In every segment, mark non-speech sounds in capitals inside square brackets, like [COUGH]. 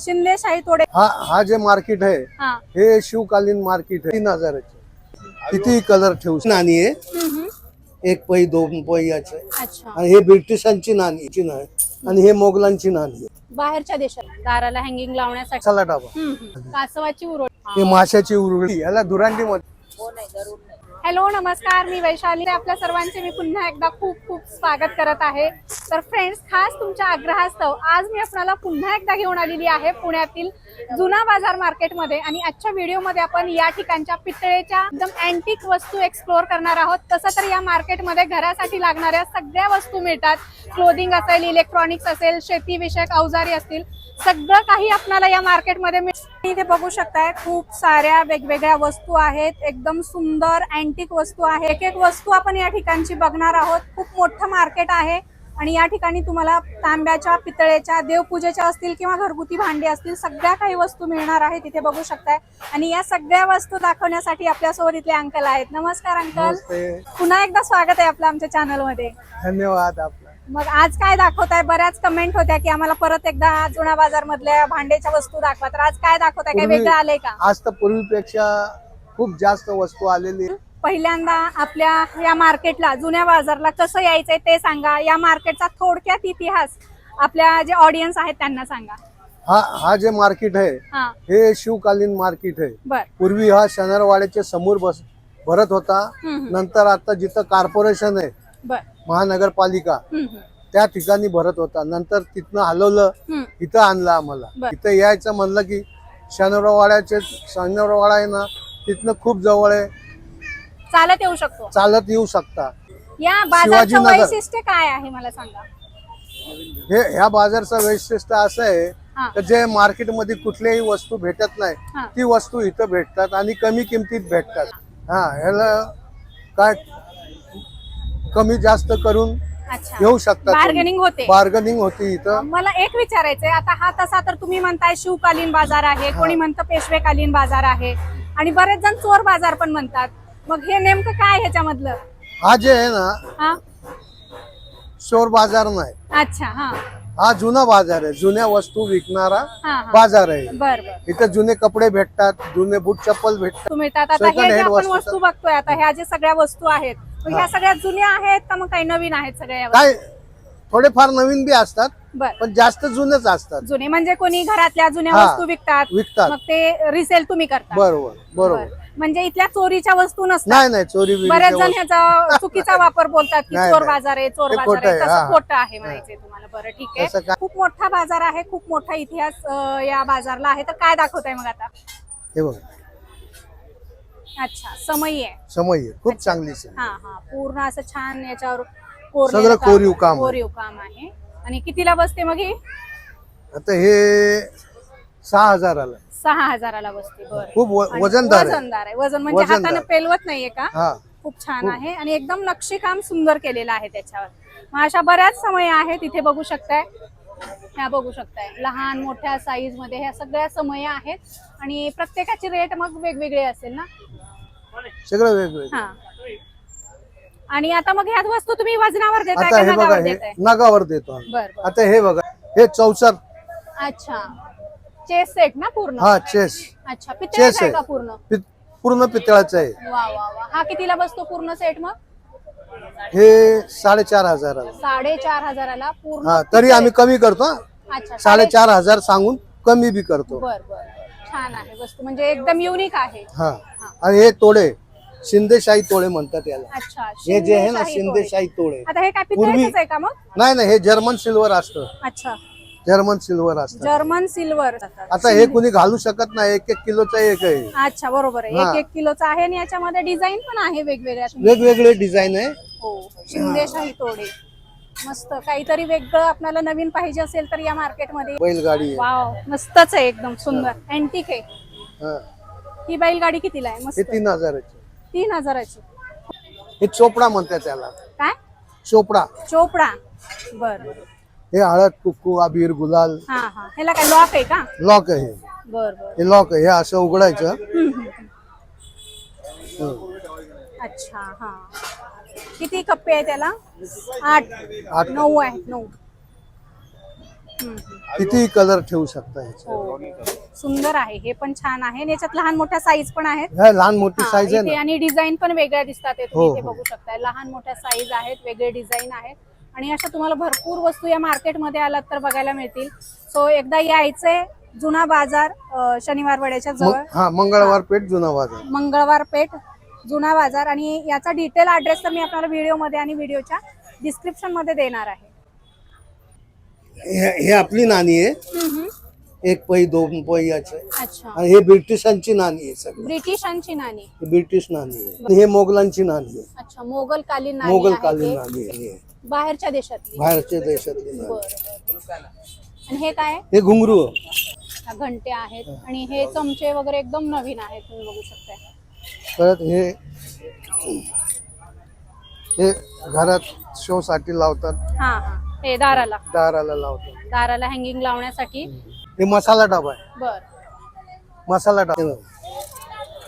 शिंदे शाही तोडे हा हा जे मार्केट आहे हा. हे शिवकालीन मार्केट आहे. तीन हजाराचे. किती कलर ठेवू नाणी आहे. हम्म. एक पै दोन पै याचे. अच्छा. आणि हे ब्रिटिशांची नाणी ची नाही आणि हे मोगलांची नाणी आहे. बाहेरच्या देशात दाराला हँगिंग लावण्यासाठी. चला डाबा. हम्म, हम्म. कासवाची उरोड हे माशाची उरळी. याला दुरांडी मध्ये हॅलो नमस्कार. मी वैशाली. आपल्या सर्वांचे मी पुन्हा एकदा खूप खूप स्वागत करत आहे. तर फ्रेंड्स खास तुमच्या आग्रहास्तव आज मी आपल्याला पुन्हा एकदा घेऊन आलेली आहे पुण्यातील जुना बाजार मार्केटमध्ये आणि आजच्या व्हिडिओमध्ये आपण या ठिकाणच्या पितळेच्या एकदम अँटिक वस्तू एक्सप्लोअर करणार आहोत. तसं तर या मार्केटमध्ये घरासाठी लागणाऱ्या सगळ्या वस्तू मिळतात. क्लोदिंग असेल इलेक्ट्रॉनिक्स असेल शेतीविषयक अवजारी असतील. सगळं काही आपल्याला या मार्केटमध्ये मिळ इथे बघू शकताय खूप साऱ्या वेगवेगळ्या वस्तू आहेत एकदम सुंदर अँटिक वस्तू आहे. एक एक वस्तू आपण या ठिकाणची बघणार आहोत. खूप मोठं मार्केट आहे आणि या ठिकाणी तुम्हाला तांब्याच्या पितळेच्या देवपूजेच्या असतील किंवा घरगुती भांडी असतील सगळ्या काही वस्तू मिळणार आहेत इथे बघू शकताय. आणि या सगळ्या वस्तू दाखवण्यासाठी आपल्यासोबत इथले अंकल आहेत. नमस्कार अंकल. पुन्हा एकदा स्वागत आहे आपलं आमच्या चॅनलमध्ये धन्यवाद मग आज काय दाखवताय? बऱ्याच कमेंट होत्या की आम्हाला परत एकदा जुना बाजार मधल्या भांड्याच्या वस्तू दाखवा. तर आज काय दाखवताय? काय पूर्वी- वेगळं आलंय का? आज तर पूर्वीपेक्षा खूप जास्त वस्तू आलेली आहे. पहिल्यांदा आपल्या या मार्केटला जुन्या बाजारला कसं यायचंय ते सांगा. या मार्केटचा थोडक्यात इतिहास आपल्या जे ऑडियन्स आहेत त्यांना सांगा. हा हा जे मार्केट आहे हा. हे शिवकालीन मार्केट आहे. बर. पूर्वी हा शनिवारवाड्याच्या समोर बस भरत होता. हम्म, हम्म. नंतर आता जिथं कॉर्पोरेशन आहे बर. महानगरपालिका. त्या ठिकाणी भरत होता. नंतर तिथनं हलवलं. इथं आणलं आम्हाला. इथं यायचं म्हणलं की शनिवारवाड्याचे शनिवारवाडा आहे ना तिथनं खूप जवळ आहे. चालत येऊ शकतो. चालत येऊ शकता. या बाजारचं शिवाजीनगर. वैशिष्ट्य काय आहे मला सांगा? हे ह्या बाजारचं वैशिष्ट्य असं आहे की जे मार्केटमध्ये कुठल्याही वस्तू भेटत नाही ती वस्तू इथं भेटतात आणि कमी किमतीत भेटतात. हा ह्याला काय कमी जास्त करून घेऊ शकता बार्गेनिंग होते. बार्गनिंग होती इथं. मला एक विचारायचंय आता हा तसा तर तुम्ही म्हणताय शिवकालीन बाजार आहे कोणी म्हणतं पेशवेकालीन बाजार आहे आणि बरेच जण चोर बाजार पण म्हणतात. मग हे नेमकं काय ह्याच्यामधलं? हा जे आहे ना हा? चोर बाजार नाही. अच्छा हा. हा जुना बाजार आहे. जुन्या वस्तू विकणारा हा हा. बाजार आहे. बर बर. इथं जुने कपडे भेटतात जुने बूट चप्पल भेटतात. तुम्ही आता Second हे आपण वस्तू वस्तू बघतोय आता ह्या जे सगळ्या वस्तू आहेत मग ह्या सगळ्या जुन्या आहेत का मग काही नवीन आहेत सगळ्या या काय थोडेफार नवीन बी असतात? बर. पण जास्त जुनेच असतात. जुने म्हणजे कोणी घरातल्या जुन्या हा. वस्तू विकतात विकतात. मग ते रिसेल तुम्ही करता. बरोबर बरोबर. बर. म्हणजे इथल्या चोरीच्या वस्तू नसतात. नाही नाही चोरी बरेच जण ह्याचा चुकीचा वापर बोलतात की नाही, चोर नाही. बाजार आहे चोर ते बाजार खोटं आहे आहे, तसं. खोटं आहे म्हणायचंय तुम्हाला. बरं ठीक तसं आहे काय- खूप मोठा बाजार आहे खूप मोठा इतिहास अं, या बाजारला आहे. तर काय दाखवताय मग आता? हे बघ. अच्छा समयी आहे. समय आहे. खूप चांगली हा हा. पूर्ण असं छान याच्यावर कोरलेलं सगळं काम- कोरीव काम आहे. कोरीव काम आहे. आणि कितीला बसते मग? ही आता हे सहा हजाराला. आहे. सहा हजाराला बसते बरं. खूप व- आणि वजनदार आहे. वजनदार आहे. वजन म्हणजे वजनदार. हाताने पेलवत नाहीये का? हा. खूप छान आहे. आणि एकदम नक्षीकाम सुंदर केलेलं आहे त्याच्यावर. मग अशा बऱ्याच समय आहेत इथे बघू शकताय. ह्या बघू शकताय. लहान मोठ्या साईजमध्ये ह्या सगळ्या समय आहेत. आणि प्रत्येकाची रेट मग वेगवेगळी असेल ना? सगळं वेगवेगळं. हा. आणि आता मग ह्याच वस्तू तुम्ही वजनावर देताय आता का हे बघा नगावर हे देताय? नगावर देतो आम्ही. बर बर. आता हे बघा हे चौसर. अच्छा. चेस सेट ना पूर्ण? हा चेस. अच्छा पितळेच चेस आहे आहे. का पूर्ण? पि- पूर्ण पितळाचं आहे. वा वा वा. हा कितीला बसतो पूर्ण सेट मग? हे साडेचार हजाराला. साडेचार हजाराला पूर्ण हा तरी आम्ही कमी करतो हा. अच्छा साडेचार हजार सांगून कमी बी करतो. बर बर. छान आहे वस्तू. म्हणजे एकदम युनिक आहे. हा. आणि हे तोडे शिंदेशाही तोडे म्हणतात याला. अच्छा हे जे आहे ना शिंदेशाही तोडे. आता हे काय पूर्वी- पितळेच आहे का मग? नाही नाही हे जर्मन सिल्वर असतं अच्छा. जर्मन सिल्वर असतं जर्मन सिल्वर. आता हे कुणी घालू शकत नाही एक एक किलोचा एक आहे. अच्छा बरोबर आहे. हा. एक एक किलोचा आहे आणि याच्यामध्ये डिझाईन पण आहे वेगवेगळ्या. वेगवेगळे डिझाइन आहे. हो शिंदेशाही तोडे. मस्त. काहीतरी वेगळं आपल्याला नवीन पाहिजे असेल तर या मार्केटमध्ये. बैलगाडी आहे. वाव मस्तच आहे एकदम सुंदर. अँटिक आहे. हा. ही बैलगाडी कितीला आहे? हे मस्त तीन हजाराचे. तीन हजाराची. हे चोपडा म्हणतात त्याला. काय? चोपडा. चोपडा. बर. हे हळद कुक्कू अबीर गुलाल. हा हा. ह्याला काय लॉक आहे का? लॉक आहे. हे. बर बर. हे लॉक आहे. हे असं उघडायचं. हम्म, हम्म, हम्म. हं. अच्छा हा. किती कप्पे आहे त्याला? आठ. आठ नऊ आहेत नऊ. हम्म. कितीही कलर ठेवू शकता ह्याच्यात हो. सुंदर आहे. हे पण छान आहे. आणि याच्यात लहान मोठ्या साईज पण आहेत. ह्या लहान मोठी हा, साईज आहे इथे ना? आणि डिझाईन पण वेगळ्या दिसतात. हे हो, तुम्ही इथे हो. बघू शकताय. लहान मोठ्या साईज आहेत वेगळे डिझाईन आहेत. आणि अशा तुम्हाला भरपूर वस्तू या मार्केटमध्ये आलात तर बघायला मिळतील. सो एकदा यायचंय जुना बाजार अं, शनिवार वड्याच्या जवळ. मग- हा मंगळवार पेठ जुना बाजार. मंगळवार पेठ जुना बाजार आणि याचा डिटेल ॲड्रेस तर मी आपल्याला व्हिडिओमध्ये आणि व्हिडिओच्या डिस्क्रिप्शनमध्ये देणार आहे. हे हे आपली नाणी आहे. एक पै दोन पै याचे. अच्छा. आणि हे ब्रिटिशांची नाणी आहे सगळी. ब्रिटिशांची नाणी. ही ब्रिटिश नाणी आहे. हे मोगलांची नाणी आहे. अच्छा मोगल कालीन नाणी मोगल आहे कालीन ते. नाणी आहे हे. बाहेरच्या देशातली. बाहेरच्या देशातली नाणी. बरं आणि हे काय? हे घुंगरू. घंटे आहेत. आणि हे चमचे वगैरे एकदम नवीन आहेत तुम्ही बघू शकता परत हे हे घरात शो साठी लावतात. हा दाराला. दाराला लावतात. दाराला हँगिंग लावण्यासाठी. हे मसाला डबा आहे. बर. मसाला डबा.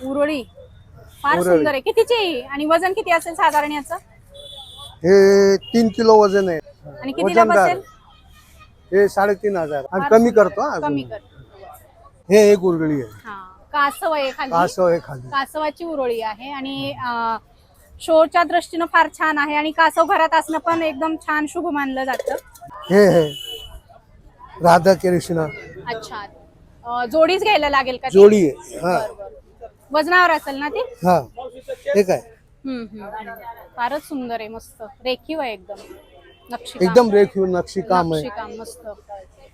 उरळी. फार उरळी. सुंदर आहे. कितीची? आहे ही? आणि वजन किती असेल साधारण याचं? हे तीन किलो वजन आहे. आणि कितीला वजनदार. बसेल? हे साडेतीन हजार. आणि कमी. करतो हा कमी अजून. कर हे एक उरगळी आहे. हा. कासव आहे खाली कासव आहे खाली कासवाची उरळी आहे आणि अं, शोच्या दृष्टीनं फार छान आहे आणि कासव घरात असणं पण एकदम छान शुभ मानलं जातं. हे हे. राधा कृष्ण अच्छा. अं, जोडीच घ्यायला लागेल का ती? जोडी आहे. हा. वजनावर असेल ना ती? हा. हे काय? हम्म, हम्म, हम्म. फारच सुंदर आहे मस्त. रेखीव आहे एकदम. नक्षी एकदम रेखीव नक्षी काम आहे. काम मस्त.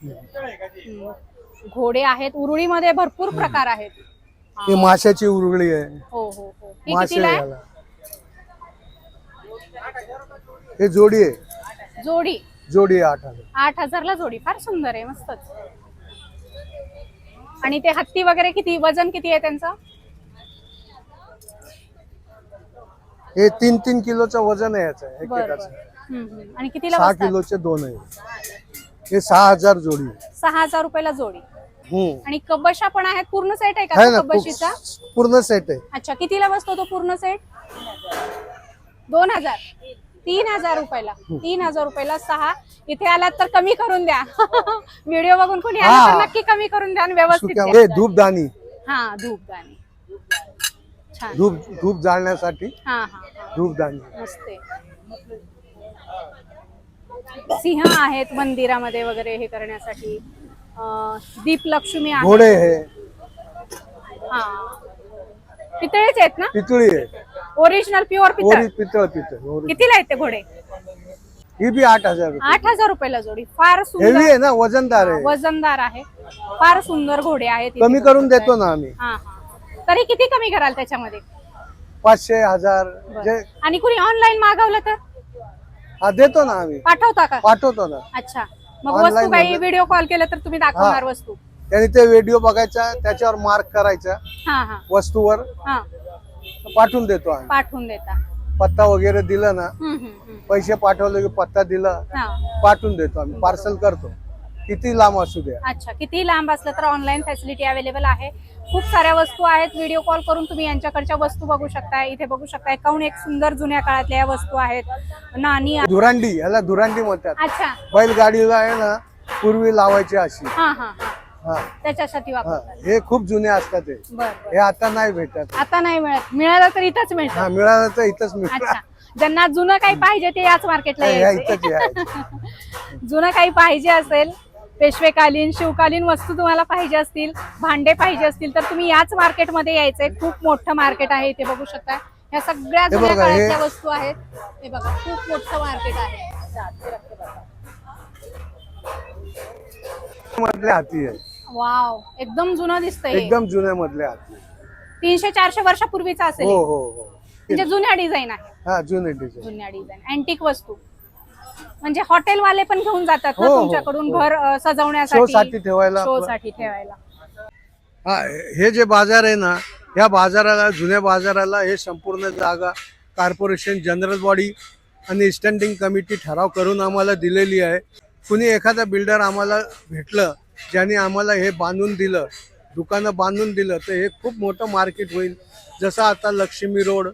हम्म. घोडे आहेत. उरुळीमध्ये भरपूर प्रकार आहेत. हा. माशाची उरगळी आहे. हो हो हो. ही मासे कितीला आहे? याला. हे जोडी आहे. जोडी. जोडी आहे आठ हजार. आठ हजारला जोडी. फार सुंदर आहे मस्तच. आणि ते हत्ती वगैरे किती वजन किती आहे त्यांचं? हे तीन तीन किलोचं वजन आहे याचं बर बर. एकेकाचं हम्म, हम्म. आणि कितीला सहा बसतात? किलोचे दोन आहे. हे सहा हजार जोडी आहे. सहा हजार रुपयाला जोडी. आणि कबशा पण आहेत. पूर्ण सेट आहे का तो कबशीचा पूर्ण सेट आहे. अच्छा कितीला बसतो तो पूर्ण सेट दोन हजार. तीन हजार रुपयाला. तीन हजार रुपयाला सहा. इथे आलात तर कमी करून द्या. [LAUGHS] व्हिडिओ बघून कोणी आला तर हा. नक्की कमी करून द्या आणि व्यवस्थित द्या. हे धूपदाणी हा धूप धूप धूप जाळण्यासाठी हा हा हा. धूपदाणी मस्त. सिंह आहेत मंदिरामध्ये वगैरे हे करण्यासाठी. अं, दीपलक्ष्मी आहे. घोडे हे. हा. पितळेचे आहेत ना? पितळी आहे. ओरिजिनल प्युअर पितळ. ओरी पितळ पितळ ओरी कितीला आहेत ते घोडे? ही बी आठ हजार रुपये. आठ हजार रुपयाला जोडी. फार हेवी सुंदर आहे ना वजनदार आहे. वजनदार आहे. फार सुंदर घोडे आहेत इथे. कमी करून. देतो ना आम्ही. हा हा. तरी किती कमी कराल त्याच्यामध्ये? पाचशे हजार. जे आणि कुणी ऑनलाईन मागवलं तर? हा देतो ना आम्ही. पाठवता का? पाठवतो ना. अच्छा. मग Online वस्तू काही मध्ये- व्हिडिओ कॉल केला तर तुम्ही दाखवणार वस्तू. त्यांनी ते व्हिडिओ बघायचा त्याच्यावर मार्क करायचा हा हा. वस्तूवर. हा. पाठवून देतो आम्ही. पाठवून देता. पत्ता वगैरे दिला ना हम्म, हम्म, हम्म. पैसे पाठवले की पत्ता दिला हा. पाठवून देतो आम्ही. पार्सल करतो. किती लांब असू द्या. अच्छा किती लांब असलं तर ऑनलाईन फॅसिलिटी अवेलेबल आहे. खूप साऱ्या वस्तू आहेत. व्हिडिओ कॉल करून तुम्ही यांच्याकडच्या वस्तू बघू शकताय इथे बघू शकताय. काऊन एक सुंदर जुन्या काळातल्या या वस्तू आहेत? नाणी आहे. धुरांडी याला धुरांडी म्हणतात. अच्छा. बैलगाडीला आहे ना पूर्वी लावायची अशी. हा हा हा. हा. त्याच्यासाठी हा. वापर हे खूप जुने असतात हे. बर हे आता नाही भेटत. आता नाही मिळत. मिळालं तर इथंच मिळतं. हा मिळालं तर इथंच मिळतं. अच्छा. ज्यांना जुनं काही पाहिजे ते याच मार्केटला या यायचं इथंच आहे [LAUGHS] जुनं काही पाहिजे असेल पेशवेकालीन शिवकालीन वस्तू तुम्हाला पाहिजे असतील भांडे पाहिजे असतील तर तुम्ही याच मार्केटमध्ये यायचंय खूप मोठं मार्केट आहे इथे बघू शकता. ह्या सगळ्या जुन्या काळातल्या वस्तू आहेत. हे बघा खूप मोठं मार्केट आहे. मधले हाती आहे. वाव एकदम जुनं दिसतंय. एकदम जुन्या मधले हाती तीनशे चारशे वर्षापूर्वीचा असेल हो. हे. हो हो. म्हणजे जुन्या डिझाईन आहे. हा जुने डिझाईन. जुन्या डिझाईन. अँटिक वस्तू. म्हणजे हॉटेलवाले पण घेऊन जातात ना हो, हो, तुमच्याकडून हो. घर अ, शो सजवण्यासाठी? साठी ठेवायला शो आपलं- साठी ठेवायला. हा हे जे बाजार आहे ना या बाजाराला जुन्या बाजाराला हे संपूर्ण जागा कॉर्पोरेशन जनरल बॉडी आणि स्टँडिंग कमिटी ठराव करून आम्हाला दिलेली आहे. कुणी एखादा बिल्डर आम्हाला भेटलं ज्याने आम्हाला हे बांधून दिलं दुकानं बांधून दिलं तर हे खूप मोठं मार्केट होईल. जसं आता लक्ष्मी रोड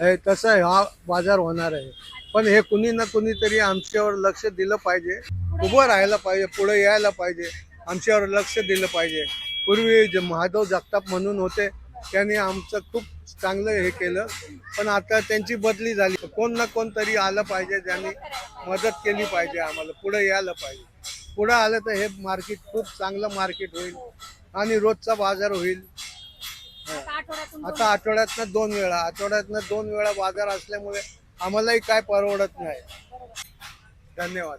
आहे तसं हा बाजार होणार आहे. पण हे कुणी ना कुणीतरी आमच्यावर लक्ष दिलं पाहिजे. उभं राहायला पाहिजे पुढे यायला पाहिजे आमच्यावर लक्ष दिलं पाहिजे. पूर्वी जे महादेव जगताप म्हणून होते त्यांनी आमचं खूप चांगलं हे केलं. पण आता त्यांची बदली झाली. कोण ना कोण तरी आलं पाहिजे ज्यांनी मदत केली पाहिजे आम्हाला पुढे यायला पाहिजे. पुढे आलं तर हे मार्केट खूप चांगलं मार्केट होईल आणि रोजचा बाजार होईल. आता आठवड्यातून दोन- आता आठवड्यातनं दोन वेळा आठवड्यातनं दोन वेळा बाजार असल्यामुळे आम्हालाही काय परवडत नाही. धन्यवाद.